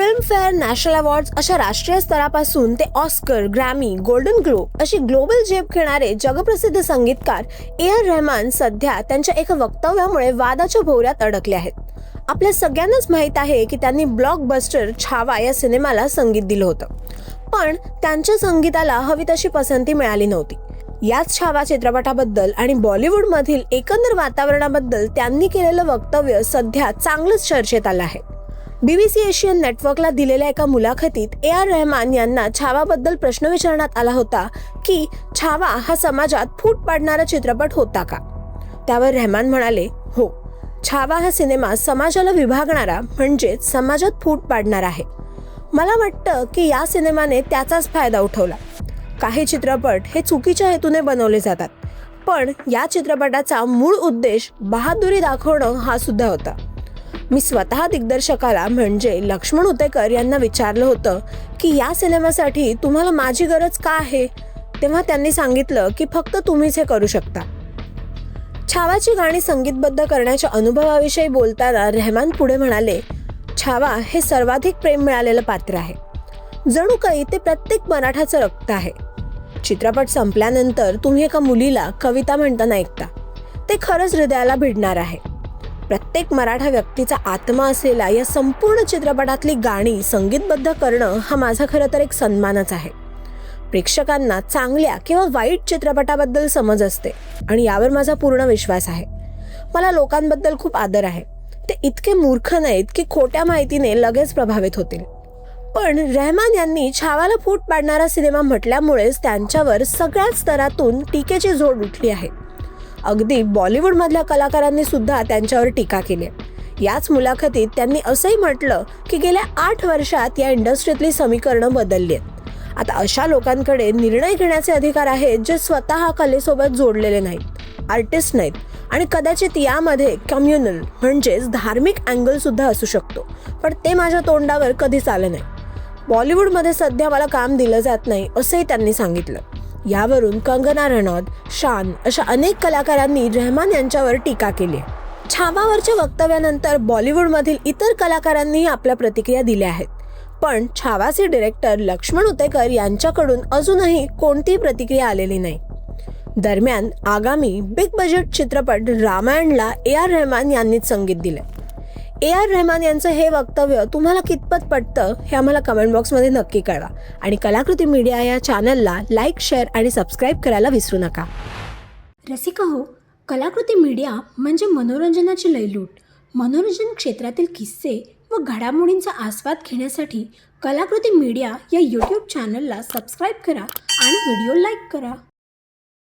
Filmfare national awards अशा राष्ट्रीय स्तरापासून ते ऑस्कर ग्रॅमी गोल्डन ग्लोब अशी ग्लोबल झेप घेणारे जगप्रसिद्ध संगीतकार ए आर रहमान सध्या त्यांच्या एका वक्तव्यामुळे वादाच्या भोवऱ्यात अडकले आहेत. आपल्या सगळ्यांनाच माहीत आहे की त्यांनी ब्लॉकबस्टर छावा या सिनेमाला संगीत दिलं होतं. पण त्यांच्या संगीताला हवी तशी पसंती मिळाली नव्हती. याच छावा चित्रपटाबद्दल आणि बॉलिवूडमधील एकंदर वातावरणाबद्दल त्यांनी केलेलं वक्तव्य सध्या चांगलंच चर्चेत आलं आहे. बीबीसी एशियन नेटवर्कला दिलेल्या एका मुलाखतीत ए आर रहमान यांना छावाबद्दल प्रश्न विचारण्यात आला होता की छावा हा समाजात फूट पाडणारा चित्रपट होता का? त्यावर रहमान म्हणाले हो. छावा हा सिनेमा समाजाला विभागणारा म्हणजेच समाजात फूट पाडणारा आहे. मला वाटतं की या सिनेमाने त्याचाच फायदा उठवला. काही चित्रपट हे चुकीच्या हेतूने बनवले जातात पण या चित्रपटाचा मूळ उद्देश बहादुरी दाखवणं हा सुद्धा होता. मी स्वतः दिग्दर्शकाला म्हणजे लक्ष्मण उतेकर यांना विचारलं होतं की या सिनेमासाठी तुम्हाला माझी गरज का आहे? तेव्हा त्यांनी सांगितलं की फक्त तुम्हीच हे करू शकता. छावाची गाणी संगीतबद्ध करण्याच्या अनुभवाविषयी बोलताना रेहमान पुढे म्हणाले छावा हे सर्वाधिक प्रेम मिळालेलं पात्र आहे. जणू काही ते प्रत्येक मराठाचं रक्त आहे. चित्रपट संपल्यानंतर तुम्ही एका मुलीला कविता म्हणताना ऐकता. ते खरंच हृदयाला भिडणार आहे. प्रत्येक मराठा व्यक्तीचा आत्मा असलेल्या या संपूर्ण चित्रपटातली गाणी संगीतबद्ध करणं हा माझा खरं तर एक सन्मानच आहे. प्रेक्षकांना चांगल्या किंवा वाईट चित्रपटाबद्दल समज असते आणि यावर माझा पूर्ण विश्वास आहे. मला लोकांबद्दल खूप आदर आहे. ते इतके मूर्ख नाहीत की खोट्या माहितीने लगेच प्रभावित होतील. पण रहमान यांनी छावाला फूट पाडणारा सिनेमा म्हटल्यामुळेच त्यांच्यावर सगळ्याच स्तरातून टीकेची जोड उठली आहे. अगदी बॉलिवूडमधल्या कलाकारांनी सुद्धा त्यांच्यावर टीका केली आहे. याच मुलाखतीत त्यांनी असंही म्हटलं की गेल्या आठ वर्षात या इंडस्ट्रीतली समीकरणं बदलली आहेत. आता अशा लोकांकडे निर्णय घेण्याचे अधिकार आहेत जे स्वतः कलेसोबत जोडलेले नाहीत आर्टिस्ट नाहीत आणि कदाचित यामध्ये कम्युनल म्हणजेच धार्मिक अँगल सुद्धा असू शकतो. पण ते माझ्या तोंडावर कधीच आलं नाही. बॉलिवूडमध्ये सध्या मला काम दिलं जात नाही असंही त्यांनी सांगितलं. यावरून कंगना रनौत शान अशा अनेक कलाकारांनी रहमान यांच्यावर टीका केली. छावावरच्या वक्तव्यानंतर बॉलिवूडमधील इतर कलाकारांनीही आपल्या प्रतिक्रिया दिल्या आहेत. पण छावाचे डिरेक्टर लक्ष्मण उतेकर यांच्याकडून अजूनही कोणतीही प्रतिक्रिया आलेली नाही. दरम्यान आगामी बिग बजेट चित्रपट रामायणला ए आर रहमान यांनीच संगीत दिलं ए आर रहमान यांचं हे वक्तव्य तुम्हाला कितपत पटतं हे आम्हाला कमेंट बॉक्समध्ये नक्की कळवा. आणि कलाकृती मीडिया या चॅनलला लाईक शेअर आणि सबस्क्राईब करायला विसरू नका. रसिका हो कलाकृती मीडिया म्हणजे मनोरंजनाची लयलूट. मनोरंजन क्षेत्रातील किस्से व घडामोडींचा आस्वाद घेण्यासाठी कलाकृती मीडिया या यूट्यूब चॅनलला सबस्क्राईब करा आणि व्हिडिओ लाईक करा.